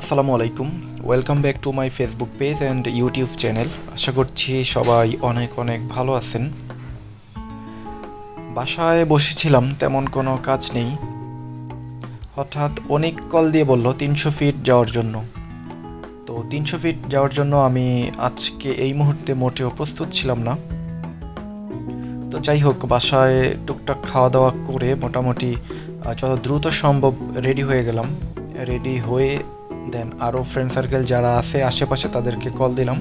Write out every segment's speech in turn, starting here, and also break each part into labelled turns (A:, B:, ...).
A: আসসালামু আলাইকুম। Welcome back to my Facebook page and YouTube channel আশা করছি সবাই অনেক অনেক ভালো আছেন। বাসায় বসেছিলাম, তেমন কোনো কাজ নেই। হঠাৎ অনেক কল দিয়ে বলল, তিনশো ফিট যাওয়ার জন্য। তো তিনশো ফিট যাওয়ার জন্য আমি আজকে এই মুহূর্তে মোটেও প্রস্তুত ছিলাম না। তো যাই হোক, বাসায় টুকটাক খাওয়া দাওয়া করে মোটামুটি যত দ্রুত সম্ভব রেডি হয়ে গেলাম। রেডি হয়ে দেন আরও ফ্রেন্ড সার্কেল যারা আছে আশেপাশে তাদেরকে কল দিলাম।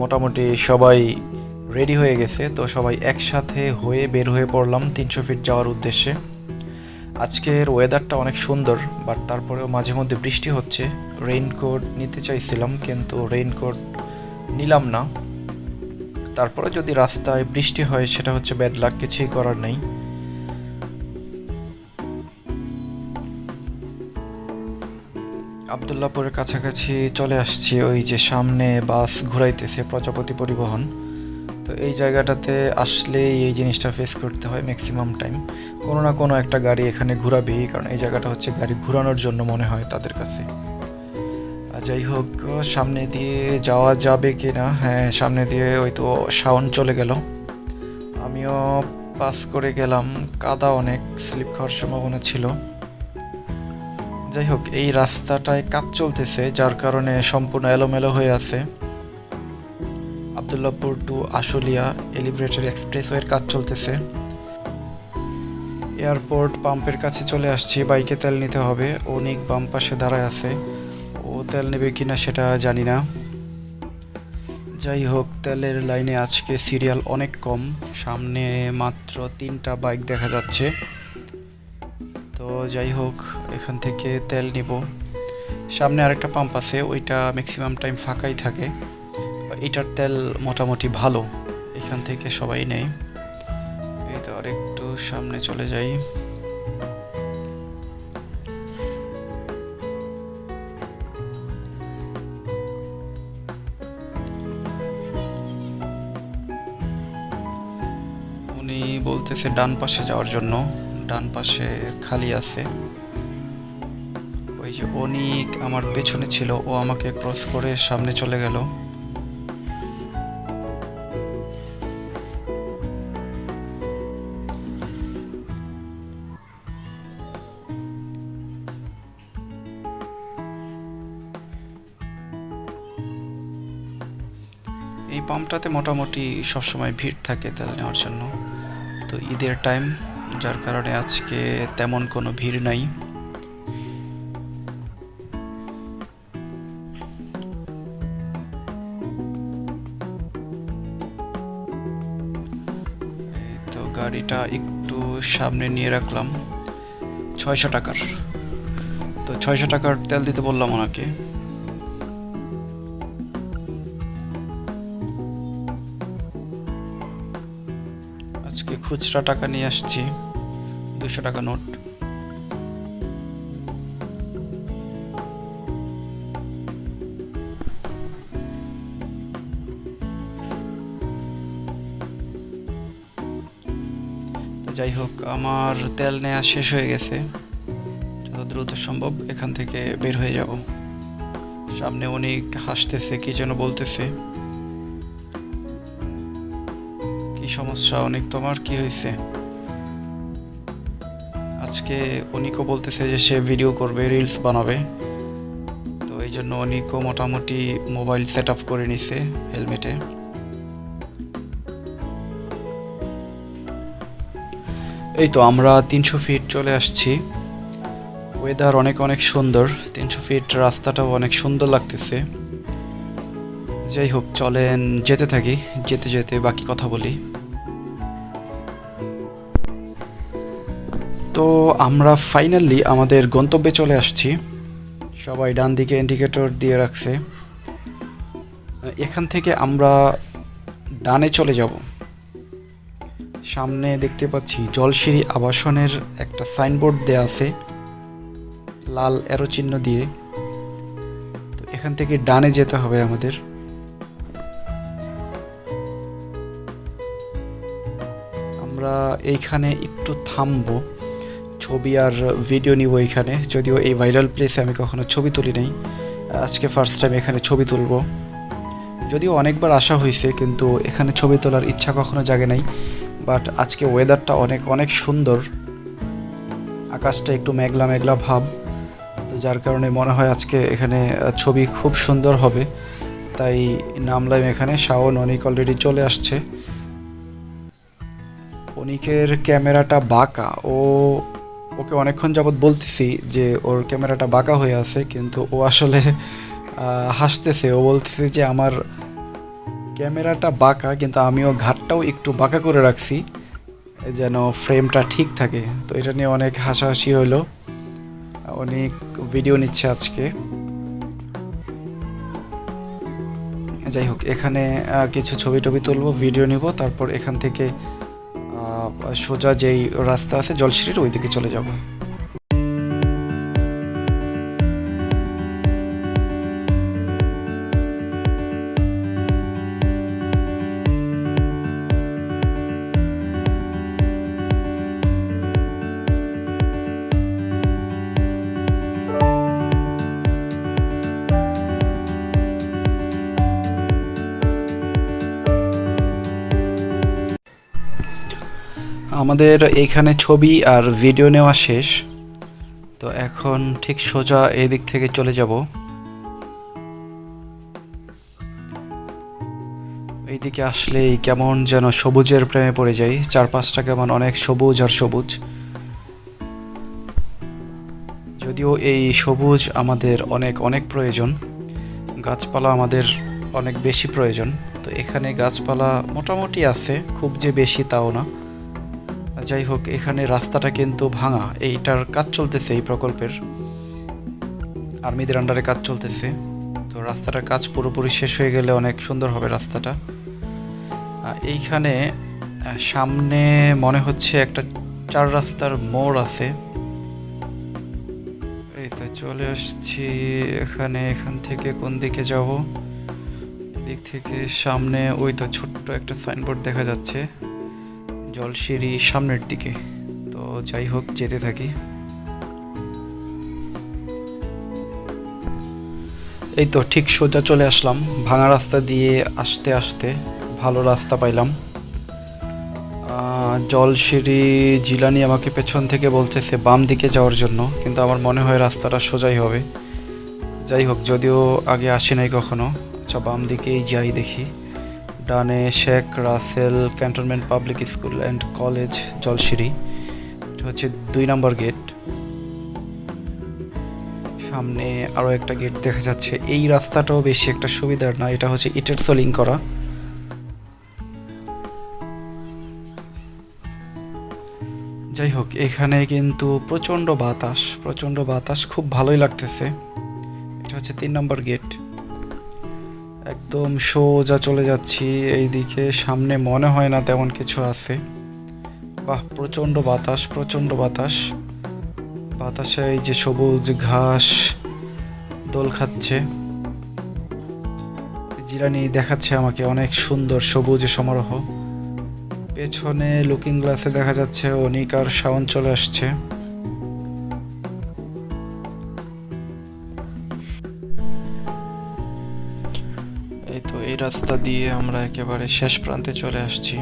A: মোটামুটি সবাই রেডি হয়ে গেছে, তো সবাই একসাথে হয়ে বের হয়ে পড়লাম তিনশো ফিট যাওয়ার উদ্দেশ্যে। আজকের ওয়েদারটা অনেক সুন্দর বাট তারপরেও মাঝে মধ্যে বৃষ্টি হচ্ছে। রেইনকোট নিতে চাইছিলাম, কিন্তু রেইনকোট নিলাম না। তারপরে যদি রাস্তায় বৃষ্টি হয়, সেটা হচ্ছে ব্যাড লাক কিছুই করার নেই। আবদুল্লাপুরের কাছাকাছি চলে আসছি, ওই যে সামনে বাস ঘুরাইতেছে প্রজাপতি পরিবহন। তো এই জায়গাটাতে আসলেই এই জিনিসটা ফেস করতে হয় ম্যাক্সিমাম টাইম কোনো না কোনো একটা গাড়ি এখানে ঘুরাবেই, কারণ এই জায়গাটা হচ্ছে গাড়ি ঘুরানোর জন্য মনে হয় তাদের কাছে। যাই হোক, সামনে দিয়ে যাওয়া যাবে কি না হ্যাঁ সামনে দিয়ে ওই তো শাওন চলে গেল। আমিও পাস করে গেলাম, কাদা অনেক, স্লিপ খাওয়ার সম্ভাবনা ছিল। যাই হোক এই রাস্তাটায় কাজ চলতেছে, যার কারণে সম্পূর্ণ এলোমেলো হয়ে আছে। আবদুল্লাপুর টু আশুলিয়া এলিভেটেড এক্সপ্রেসওয়ের কাজ চলতেছে। এয়ারপোর্ট পাম্পের কাছে চলে আসছি, বাইকে তেল নিতে হবে। অনেক বাম পাশে দাঁড়ায় আছে। ও তেল নেবে কিনা সেটা জানি না। যাই হোক তেলের লাইনে আজকে সিরিয়াল অনেক কম। সামনে মাত্র তিনটা বাইক দেখা যাচ্ছে। যাই হোক, এখান থেকে তেল নিব। সামনে আরেকটা পাম্প আছে, ওইটা ম্যাক্সিমাম টাইম ফাঁকাই থাকে। এটার তেল মোটামুটি ভালো, এখান থেকে সবাই নেয়। এই তো আরেকটু সামনে চলে যাই। উনি বলতেছে ডান পাশে যাওয়ার জন্য। ডান পাশে খালি আছে। ওই যে অনিক আমার পেছনে ছিল, ও আমাকে ক্রস করে সামনে চলে গেল। এই পাম্পটাতে মোটামুটি সবসময় ভিড় থাকে তেল নেওয়ার জন্য। তো ঈদের টাইম যার কারণে আজকে তেমন কোনো ভিড় নাই। তো গাড়িটা একটু সামনে নিয়ে রাখলাম। ছয়শো টাকার। তো ছয়শো টাকার তেল দিতে বললাম ওনাকে। আজকে খুচরা টাকা নিয়ে আসছি। দুশো টাকা নোট। যাই হোক, আমার তেল নেওয়া শেষ হয়ে গেছে। যত দ্রুত সম্ভব এখান থেকে বের হয়ে যাব। সামনে অনেক হাসতেছে, কি যেন বলতেছে। কি সমস্যা, অনেক তোমার, কি হয়েছে? আজকে অনিকও বলতেছে যে সে ভিডিও করবে রিলস বানাবে। তো এই জন্য অনিকও মোটামুটি মোবাইল সেট আপ করে নিছে হেলমেটে এই তো আমরা তিনশো ফিট চলে আসছি। ওয়েদার অনেক অনেক সুন্দর, তিনশো ফিট রাস্তাটাও অনেক সুন্দর লাগতেছে। যাই হোক, চলেন যেতে থাকি, যেতে যেতে বাকি কথা বলি। তো আমরা ফাইনালি আমাদের গন্তব্যে চলে আসছি। সবাই ডান দিকে ইন্ডিকেটর দিয়ে রাখছে। এখান থেকে আমরা ডানে চলে যাব। সামনে দেখতে পাচ্ছি জলসিঁড়ি আবাসনের একটা সাইনবোর্ড দেয়া আছে, লাল অ্যারো চিহ্ন দিয়ে। তো এখান থেকে ডানে যেতে হবে আমাদের। আমরা এইখানে একটু থামবো। ছবি আর ভিডিও নিব এখানে। যদিও এই ভাইরাল প্লেসে আমি কখনো ছবি তুলি নাই। আজকে ফার্স্ট টাইম এখানে ছবি তুলব। যদিও অনেকবার আসা হয়েছে, কিন্তু এখানে ছবি তোলার ইচ্ছা কখনো জাগে নাই। বাট আজকে ওয়েদারটা অনেক অনেক সুন্দর। আকাশটা একটু মেঘলা মেঘলা ভাব। তো যার কারণে মনে হয় আজকে এখানে ছবি খুব সুন্দর হবে। তাই নামলাম এখানে। শাওন, অনেক অলরেডি চলে আসছে। অনিকের ক্যামেরাটা বাঁকা। ও ওকে অনেকক্ষণ যাবৎ বলতেছি যে ওর ক্যামেরাটা বাঁকা হয়ে আছে, কিন্তু ও আসলে হাসতেছে। ও বলতেছে যে, আমার ক্যামেরাটা বাঁকা, কিন্তু আমিও ঘাটটাও একটু বাঁকা করে রাখছি, যেন ফ্রেমটা ঠিক থাকে। তো এটা নিয়ে অনেক হাসাহাসি হলো। অনেক ভিডিও নিচ্ছে আজকে। যাই হোক, এখানে কিছু ছবি টবি তুলবো, ভিডিও নিব, তারপর এখান থেকে সোজা যেই রাস্তা আছে জলসিঁড়ির ওই দিকে চলে যাব। আমাদের এইখানে ছবি আর ভিডিও নেওয়া শেষ। তো এখন ঠিক সোজা এই দিক থেকে চলে যাব। এইদিকে আসলেই কেমন যেন সবুজের প্রেমে পড়ে যাই। চারপাশটা কেমন অনেক সবুজ আর সবুজ। যদিও এই সবুজ আমাদের অনেক অনেক প্রয়োজন। গাছপালা আমাদের অনেক বেশি প্রয়োজন। তো এখানে গাছপালা মোটামুটি আছে, খুব যে বেশি তাও না। যাই হোক, এখানে রাস্তাটা কিন্তু ভাঙা। এইটার কাজ চলতেছে এই প্রকল্পের। আর্মিদের আন্ডারে কাজ চলতেছে। তো রাস্তাটার কাজ পুরোপুরি শেষ হয়ে গেলে অনেক সুন্দর হবে রাস্তাটা। এইখানে সামনে মনে হচ্ছে একটা চার রাস্তার মোড় আছে। এই তো চলে আসছি এখানে, এখান থেকে কোন দিকে যাব? দিক থেকে সামনে, ওই তো ছোট্ট একটা সাইনবোর্ড দেখা যাচ্ছে। জলসিঁড়ি সামনের দিকে। তো যাই হোক, যেতে থাকি। এই তো ঠিক সোজা চলে আসলাম। ভাঙা রাস্তা দিয়ে আসতে আসতে ভালো রাস্তা পাইলাম। জলসিঁড়ি জিলানি আমাকে পেছন থেকে বলছে বলতেছে বাম দিকে যাওয়ার জন্য, কিন্তু আমার মনে হয় রাস্তাটা সোজাই হবে। যাই হোক, যদিও আগে আসি নাই কখনো। আচ্ছা বাম দিকেই যাই দেখি। ডানে Sheikh Russel cantonment public school and college Jolshiri এটা হচ্ছে দুই নম্বর গেট। সামনে আরও একটা গেট দেখা যাচ্ছে। এই রাস্তাটাও বেশি একটা সুবিধার না, এটা হচ্ছে ইটের সোলিং করা। যাই হোক, এখানে কিন্তু প্রচণ্ড বাতাস প্রচণ্ড বাতাস, খুব ভালোই লাগতেছে। এটা হচ্ছে তিন নম্বর গেট। একদম সোজা চলে যাচ্ছি এইদিকে। সামনে মনে হয় না তেমন কিছু আছে। বাহ, প্রচণ্ড বাতাস প্রচণ্ড বাতাস। বাতাসে এই যে সবুজ ঘাস দোল খাচ্ছে। জিরানি দেখাচ্ছে আমাকে অনেক সুন্দর সবুজ সমারোহ। পেছনে লুকিং গ্লাসে দেখা যাচ্ছে অনিক আর শাওন চলে আসছে। এই রাস্তা দিয়ে আমরা একেবারে শেষ প্রান্তে চলে আসছি।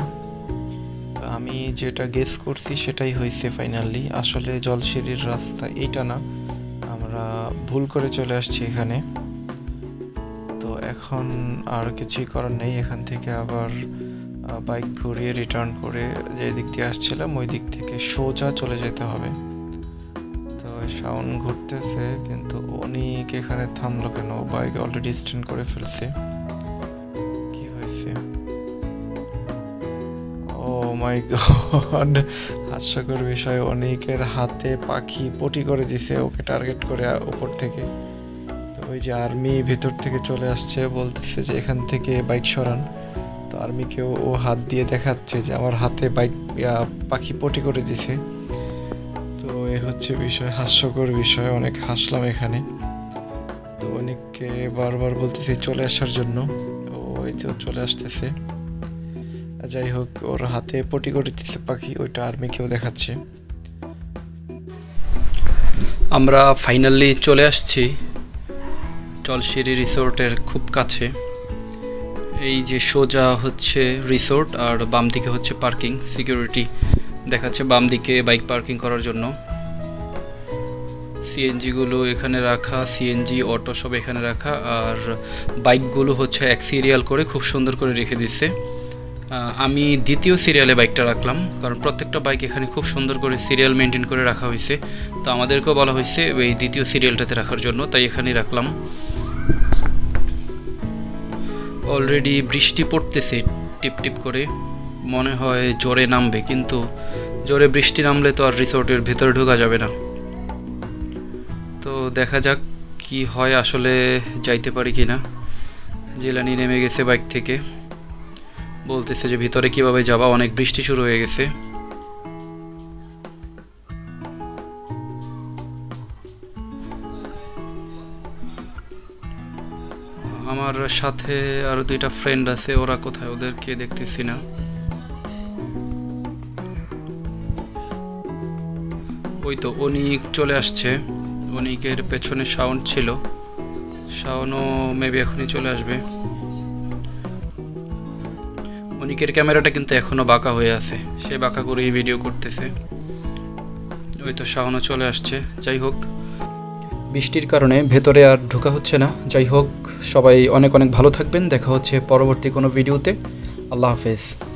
A: তো আমি যেটা গেস করছি সেটাই হয়েছে ফাইনালি আসলে জলসিঁড়ির রাস্তা এইটা না, আমরা ভুল করে চলে আসছি এখানে। তো এখন আর কিছুই করার নেই, এখান থেকে আবার বাইক ঘুরিয়ে রিটার্ন করে যে দিক দিয়ে আসছিলাম ওই দিক থেকে সোজা চলে যেতে হবে। তো সাউন্ড ঘুরতেছে, কিন্তু অনেক এখানে থামলো কেন? বাইক অলরেডি স্ট্যান্ড করে ফেলছে। মাই গড হাস্যকর বিষয়, অনেকের হাতে পাখি পটি করে দিছে ওকে টার্গেট করে উপর থেকে। তো ওই যে আর্মি ভেতর থেকে চলে আসছে, বলতেছে যে এখান থেকে বাইক সরান। তো আর্মিকেও ও হাত দিয়ে দেখাচ্ছে যে আমার হাতে বাইক পাখি পটি করে দিছে। তো এ হচ্ছে বিষয়, হাস্যকর বিষয়, অনেক হাসলাম এখানে। তো অনেককে বারবার বলতেছি চলে আসার জন্য। ও এই তো চলে আসতেছে। যাই হোক, ওর হাতে পটি করে দিচ্ছে পাখি, ওইটা আর্মিকেও দেখাচ্ছে।
B: আমরা ফাইনালি চলে আসছি জলশিরি রিসোর্টের খুব কাছে। এই যে সোজা হচ্ছে রিসোর্ট আর বাম দিকে হচ্ছে পার্কিং, সিকিউরিটি দেখাচ্ছে বাম দিকে বাইক পার্কিং করার জন্য। সিএনজিগুলো এখানে রাখা, সিএনজি, অটো সব এখানে রাখা, আর বাইকগুলো হচ্ছে এক সিরিয়াল করে খুব সুন্দর করে রেখে দিচ্ছে আমি দ্বিতীয় সিরিয়ালে বাইকটা রাখলাম, কারণ প্রত্যেকটা বাইক এখানে খুব সুন্দর করে সিরিয়াল মেনটেন করে রাখা হয়েছে। তো আমাদেরকেও বলা হয়েছে এই দ্বিতীয় সিরিয়ালটাতে রাখার জন্য, তাই এখানেই রাখলাম। অলরেডি বৃষ্টি পড়তেছে টিপ টিপ করে। মনে হয় জোরে নামবে, কিন্তু জোরে বৃষ্টি নামলে তো আর রিসোর্টের ভেতরে ঢোকা যাবে না। তো দেখা যাক কি হয়, আসলে যাইতে পারি কি না জেলানি নেমে গেছে বাইক থেকে। বলতেছে যে ভিতরে কীভাবে যাবা, অনেক বৃষ্টি শুরু হয়ে গেছে। আমার সাথে আরও দুইটা ফ্রেন্ড আছে, ওরা কোথায় ওদেরকে দেখতেছি না। ওই তো অনিক চলে আসছে। অনিকের পেছনে সাউন্ড ছিল। শাওনও মেবি এখনই চলে আসবে। অনিকের ক্যামেরাটা কিন্তু এখনও বাঁকা হয়ে আছে। সে বাঁকা করেই ভিডিও করতেছে। ওই তো শাহনও চলে আসছে। যাই হোক। বৃষ্টির কারণে ভেতরে আর ঢোকা হচ্ছে না। যাই হোক, সবাই অনেক অনেক ভালো থাকবেন। দেখা হচ্ছে পরবর্তী কোনো ভিডিওতে আল্লাহ হাফেজ।